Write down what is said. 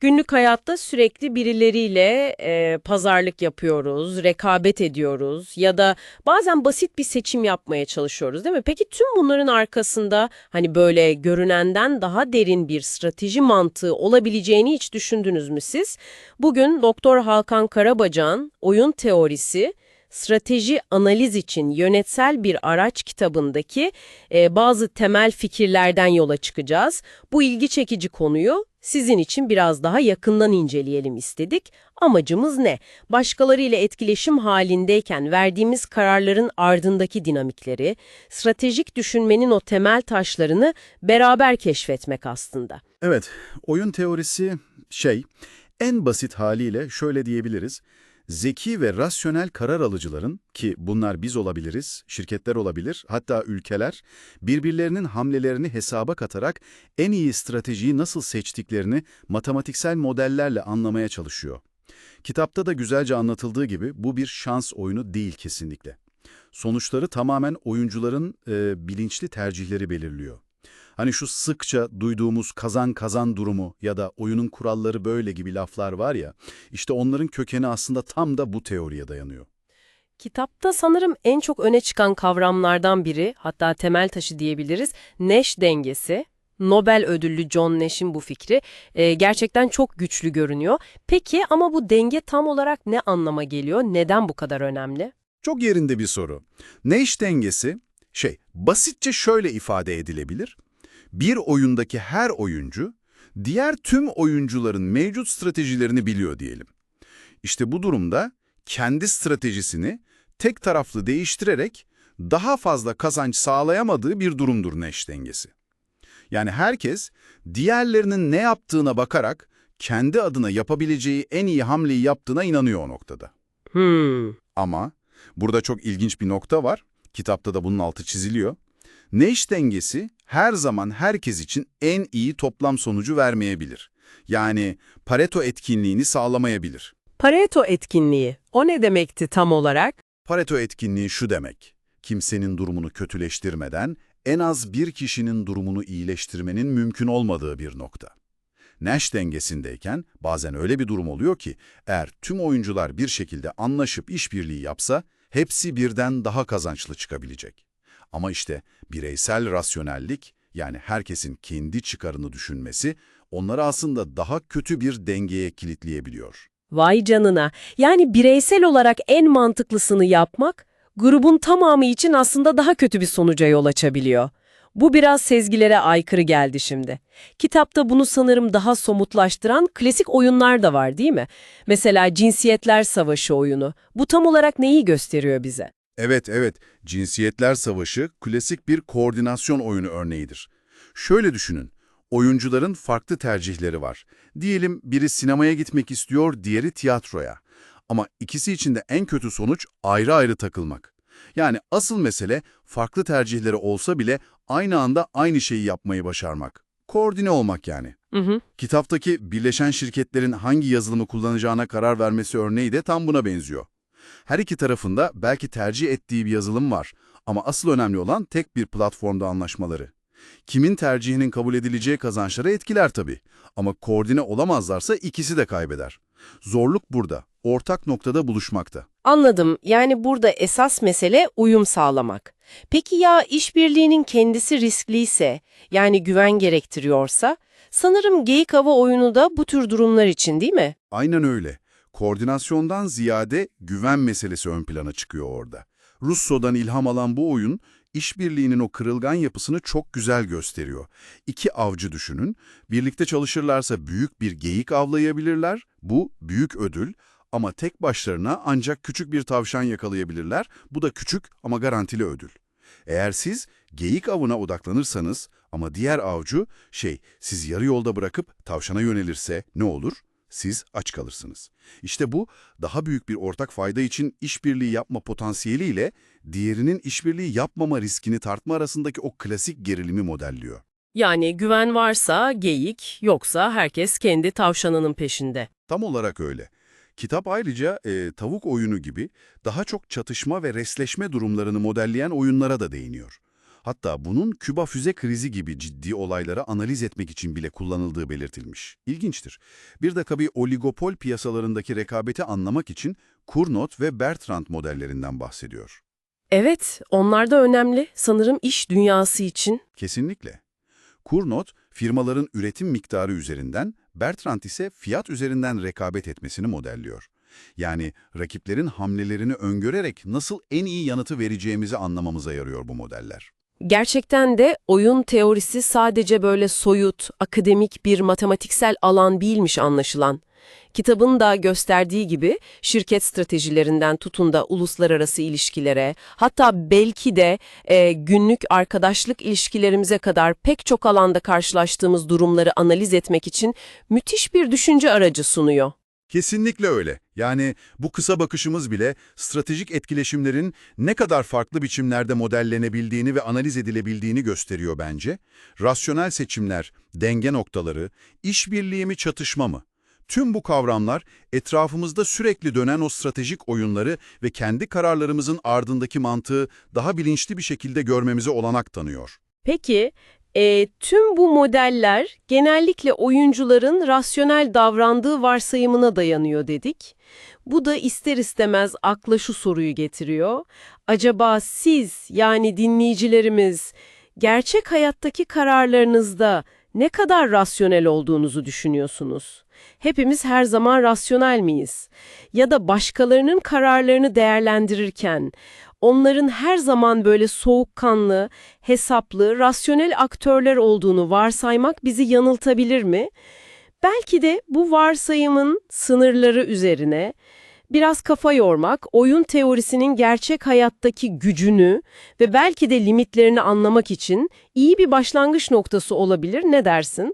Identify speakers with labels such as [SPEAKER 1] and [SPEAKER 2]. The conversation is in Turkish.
[SPEAKER 1] Günlük hayatta sürekli birileriyle e, pazarlık yapıyoruz, rekabet ediyoruz ya da bazen basit bir seçim yapmaya çalışıyoruz değil mi? Peki tüm bunların arkasında hani böyle görünenden daha derin bir strateji mantığı olabileceğini hiç düşündünüz mü siz? Bugün Doktor Hakan Karabacak'ın Oyun Teorisi Strateji Analiz için Yönetsel Bir Araç kitabındaki e, bazı temel fikirlerden yola çıkacağız. Bu ilgi çekici konuyu sizin için biraz daha yakından inceleyelim istedik. Amacımız ne? Başkalarıyla etkileşim halindeyken verdiğimiz kararların ardındaki dinamikleri, stratejik düşünmenin o temel taşlarını beraber keşfetmek aslında.
[SPEAKER 2] Evet, oyun teorisi şey, en basit haliyle şöyle diyebiliriz. Zeki ve rasyonel karar alıcıların ki bunlar biz olabiliriz, şirketler olabilir, hatta ülkeler birbirlerinin hamlelerini hesaba katarak en iyi stratejiyi nasıl seçtiklerini matematiksel modellerle anlamaya çalışıyor. Kitapta da güzelce anlatıldığı gibi bu bir şans oyunu değil kesinlikle. Sonuçları tamamen oyuncuların e, bilinçli tercihleri belirliyor. Hani şu sıkça duyduğumuz kazan kazan durumu ya da oyunun kuralları böyle gibi laflar var ya, işte onların kökeni aslında tam da bu teoriye dayanıyor.
[SPEAKER 1] Kitapta sanırım en çok öne çıkan kavramlardan biri, hatta temel taşı diyebiliriz, Nash dengesi. Nobel ödüllü John Nash'in bu fikri e, gerçekten çok güçlü görünüyor. Peki ama bu denge tam olarak ne anlama geliyor? Neden bu kadar önemli?
[SPEAKER 2] Çok yerinde bir soru. Nash dengesi, şey, basitçe şöyle ifade edilebilir. Bir oyundaki her oyuncu, diğer tüm oyuncuların mevcut stratejilerini biliyor diyelim. İşte bu durumda kendi stratejisini tek taraflı değiştirerek daha fazla kazanç sağlayamadığı bir durumdur Nash dengesi. Yani herkes diğerlerinin ne yaptığına bakarak kendi adına yapabileceği en iyi hamleyi yaptığına inanıyor o noktada.
[SPEAKER 1] Hmm.
[SPEAKER 2] Ama burada çok ilginç bir nokta var. Kitapta da bunun altı çiziliyor. Nash dengesi her zaman herkes için en iyi toplam sonucu vermeyebilir. Yani Pareto etkinliğini sağlamayabilir.
[SPEAKER 1] Pareto etkinliği, o ne demekti tam olarak?
[SPEAKER 2] Pareto etkinliği şu demek, kimsenin durumunu kötüleştirmeden en az bir kişinin durumunu iyileştirmenin mümkün olmadığı bir nokta. Nash dengesindeyken bazen öyle bir durum oluyor ki eğer tüm oyuncular bir şekilde anlaşıp işbirliği yapsa hepsi birden daha kazançlı çıkabilecek. Ama işte bireysel rasyonellik yani herkesin kendi çıkarını düşünmesi onları aslında daha kötü bir dengeye kilitleyebiliyor.
[SPEAKER 1] Vay canına. Yani bireysel olarak en mantıklısını yapmak, grubun tamamı için aslında daha kötü bir sonuca yol açabiliyor. Bu biraz sezgilere aykırı geldi şimdi. Kitapta bunu sanırım daha somutlaştıran klasik oyunlar da var değil mi? Mesela Cinsiyetler Savaşı oyunu. Bu tam olarak neyi gösteriyor bize?
[SPEAKER 2] Evet, evet. Cinsiyetler Savaşı klasik bir koordinasyon oyunu örneğidir. Şöyle düşünün. Oyuncuların farklı tercihleri var. Diyelim biri sinemaya gitmek istiyor, diğeri tiyatroya. Ama ikisi için de en kötü sonuç ayrı ayrı takılmak. Yani asıl mesele farklı tercihleri olsa bile aynı anda aynı şeyi yapmayı başarmak. Koordine olmak yani.
[SPEAKER 1] Hı hı.
[SPEAKER 2] Kitaptaki birleşen şirketlerin hangi yazılımı kullanacağına karar vermesi örneği de tam buna benziyor. Her iki tarafında belki tercih ettiği bir yazılım var ama asıl önemli olan tek bir platformda anlaşmaları. Kimin tercihinin kabul edileceği kazançları etkiler tabii ama koordine olamazlarsa ikisi de kaybeder. Zorluk burada, ortak noktada buluşmakta.
[SPEAKER 1] Anladım. Yani burada esas mesele uyum sağlamak. Peki ya işbirliğinin kendisi riskliyse, yani güven gerektiriyorsa, sanırım geyik hava oyunu da bu tür durumlar için değil mi?
[SPEAKER 2] Aynen öyle. Koordinasyondan ziyade güven meselesi ön plana çıkıyor orada. Russo'dan ilham alan bu oyun, işbirliğinin o kırılgan yapısını çok güzel gösteriyor. İki avcı düşünün, birlikte çalışırlarsa büyük bir geyik avlayabilirler, bu büyük ödül ama tek başlarına ancak küçük bir tavşan yakalayabilirler, bu da küçük ama garantili ödül. Eğer siz geyik avına odaklanırsanız ama diğer avcı şey siz yarı yolda bırakıp tavşana yönelirse ne olur? Siz aç kalırsınız. İşte bu daha büyük bir ortak fayda için işbirliği yapma potansiyeliyle diğerinin işbirliği yapmama riskini tartma arasındaki o klasik gerilimi modelliyor.
[SPEAKER 1] Yani güven varsa geyik, yoksa herkes kendi tavşanının peşinde.
[SPEAKER 2] Tam olarak öyle. Kitap ayrıca e, tavuk oyunu gibi daha çok çatışma ve resleşme durumlarını modelleyen oyunlara da değiniyor. Hatta bunun Küba füze krizi gibi ciddi olayları analiz etmek için bile kullanıldığı belirtilmiş. İlginçtir. Bir de tabii oligopol piyasalarındaki rekabeti anlamak için Cournot ve Bertrand modellerinden bahsediyor.
[SPEAKER 1] Evet, onlar da önemli. Sanırım iş dünyası için.
[SPEAKER 2] Kesinlikle. Cournot, firmaların üretim miktarı üzerinden, Bertrand ise fiyat üzerinden rekabet etmesini modelliyor. Yani rakiplerin hamlelerini öngörerek nasıl en iyi yanıtı vereceğimizi anlamamıza yarıyor bu modeller.
[SPEAKER 1] Gerçekten de oyun teorisi sadece böyle soyut, akademik bir matematiksel alan değilmiş anlaşılan. Kitabın da gösterdiği gibi şirket stratejilerinden tutun da uluslararası ilişkilere, hatta belki de e, günlük arkadaşlık ilişkilerimize kadar pek çok alanda karşılaştığımız durumları analiz etmek için müthiş bir düşünce aracı sunuyor.
[SPEAKER 2] Kesinlikle öyle. Yani bu kısa bakışımız bile stratejik etkileşimlerin ne kadar farklı biçimlerde modellenebildiğini ve analiz edilebildiğini gösteriyor bence. Rasyonel seçimler, denge noktaları, işbirliği mi çatışma mı? Tüm bu kavramlar etrafımızda sürekli dönen o stratejik oyunları ve kendi kararlarımızın ardındaki mantığı daha bilinçli bir şekilde görmemize olanak tanıyor.
[SPEAKER 1] Peki, e, tüm bu modeller genellikle oyuncuların rasyonel davrandığı varsayımına dayanıyor dedik. Bu da ister istemez akla şu soruyu getiriyor. Acaba siz yani dinleyicilerimiz gerçek hayattaki kararlarınızda ne kadar rasyonel olduğunuzu düşünüyorsunuz? Hepimiz her zaman rasyonel miyiz? Ya da başkalarının kararlarını değerlendirirken onların her zaman böyle soğukkanlı, hesaplı, rasyonel aktörler olduğunu varsaymak bizi yanıltabilir mi? Belki de bu varsayımın sınırları üzerine biraz kafa yormak, oyun teorisinin gerçek hayattaki gücünü ve belki de limitlerini anlamak için iyi bir başlangıç noktası olabilir. Ne dersin?